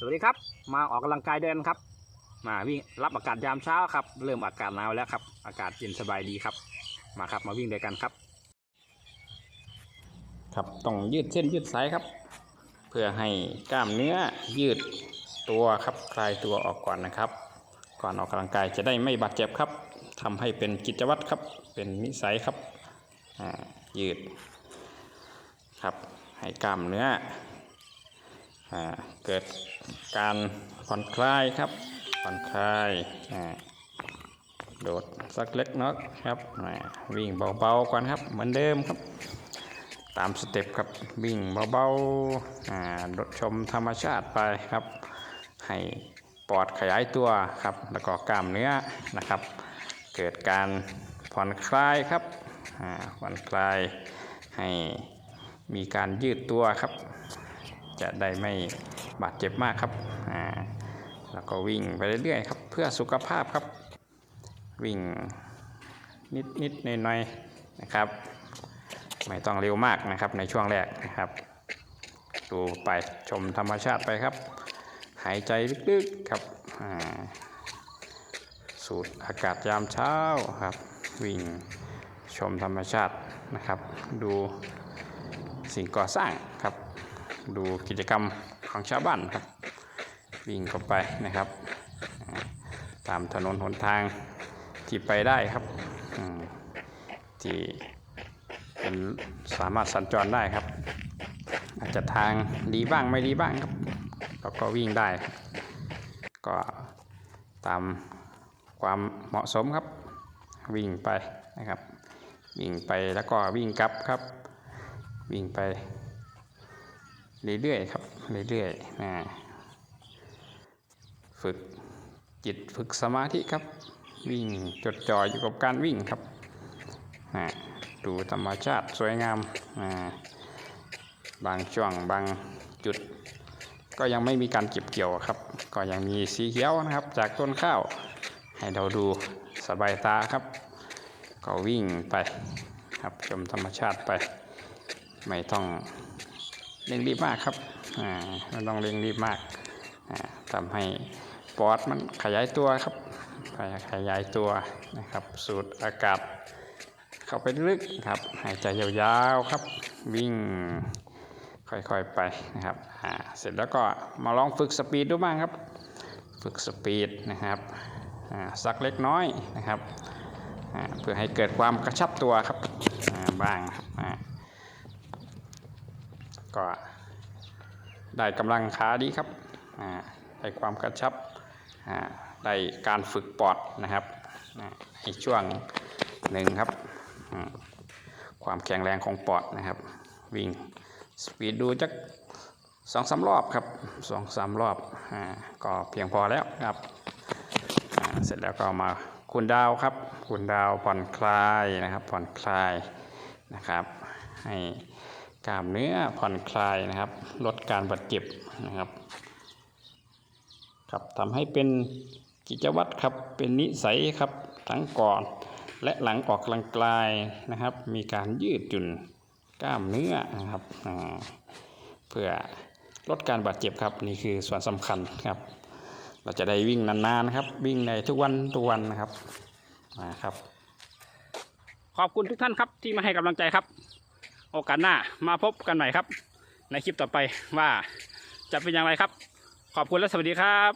สวัสดีครับ มาออกกำลังกายเดินครับ มาวิ่งรับอากาศยามเช้าครับ เริ่มอากาศหนาวแล้วครับ อากาศเย็นสบายดีครับ มาครับมาวิ่งด้วยกันครับ ครับต้องยืดเส้นยืดสายครับ เพื่อให้กล้ามเนื้อยืดตัวครับคลายตัวออกก่อนนะครับ ก่อนออกกำลังกายจะได้ไม่บาดเจ็บครับทำให้เป็นกิจวัตรครับ เป็นนิสัยครับอ่ายืดครับให้กล้ามเนื้อ เกิดการผ่อนคลายครับ ผ่อนคลายโดดสักเล็กน้อยครับวิ่งเบาๆก่อนครับ เหมือนเดิมครับ ตามสเต็ปครับวิ่งเบาๆโดดชมธรรมชาติไปครับ ให้ปอดขยายตัวครับ แล้วก็กล้ามเนื้อนะครับ เกิดการผ่อนคลายครับผ่อนคลายให้มีการยืดตัวครับ จะได้ไม่บาดเจ็บมากครับอ่าแล้วก็วิ่งไปเรื่อยๆครับเพื่อสุขภาพครับ วิ่งนิดๆหน่อยหน่อยๆนะครับ ไม่ต้องเร็วมากนะครับในช่วงแรกนะครับ ดูไปชมธรรมชาติไปครับ หายใจลึกๆครับอ่าสูดอากาศยามเช้าครับ วิ่งชมธรรมชาตินะครับ ดูสิ่งก่อสร้างครับ ดูกิจกรรมของชาวบ้านครับ วิ่งเข้าไปนะครับ ตามถนนหนทางที่ไปได้ครับที่เป็นสามารถสัญจรได้ครับ อาจจะทางดีบ้างไม่ดีบ้างครับเราก็วิ่งได้ ก็ตามความเหมาะสมครับ วิ่งไปนะครับ วิ่งไปแล้วก็วิ่งกลับครับ วิ่งไป เรื่อยๆครับเรื่อยๆนะฝึกจิตฝึกสมาธิครับ วิ่งจดจ่ออยู่กับการวิ่งครับนะดูธรรมชาติสวยงามนะบางช่วงบางจุด ก็ยังไม่มีการเก็บเกี่ยวครับ ก็ยังมีสีเขียวนะครับ จากต้นข้าว ให้เราดูสบายตาครับ ก็วิ่งไปครับชมธรรมชาติไป ไม่ต้อง เร่งรีบมากครับอ่าไม่ต้องเร่งรีบมากอ่าทำให้ปอดมันขยายตัวครับขยายตัวนะครับ สูดอากาศเข้าไปลึกครับหายใจยาวๆครับ วิ่งค่อยๆไปนะครับอ่าเสร็จแล้วก็มาลองฝึกสปีดดูบ้างครับ ฝึกสปีดนะครับอ่าสักเล็กน้อยนะครับอ่าเพื่อให้เกิดความกระชับตัวครับอ่าบ้างครับอ่า ก็ได้กำลังขาดีครับได้ความกระชับได้การฝึกปอดนะครับในช่วงหนึ่งครับ ความแข็งแรงของปอดนะครับ วิ่งสปีดดูจักสองสามรอบครับสองสามรอบอก็เพียงพอแล้วครับ เสร็จแล้วก็มาคุณดาวครับ คุณดาวผ่อนคลายนะครับ ผ่อนคลายนะครับ ให้ กล้ามเนื้อผ่อนคลายนะครับ ลดการบาดเจ็บนะครับครับทำให้เป็นกิจวัตรครับเป็นนิสัยครับทั้งก่อนและหลังออกกำลังกายนะครับ มีการยืดหยุ่นกล้ามเนื้อนะครับเพื่อลดการบาดเจ็บครับนี่คือส่วนสำคัญครับ เราจะได้วิ่งนานๆนะครับ วิ่งในทุกวันทุกวันนะครับนะครับ ขอบคุณทุกท่านครับที่มาให้กำลังใจครับ โอกาสหน้ามาพบกันใหม่ครับ ในคลิปต่อไปว่าจะเป็นอย่างไรครับ ขอบคุณและสวัสดีครับ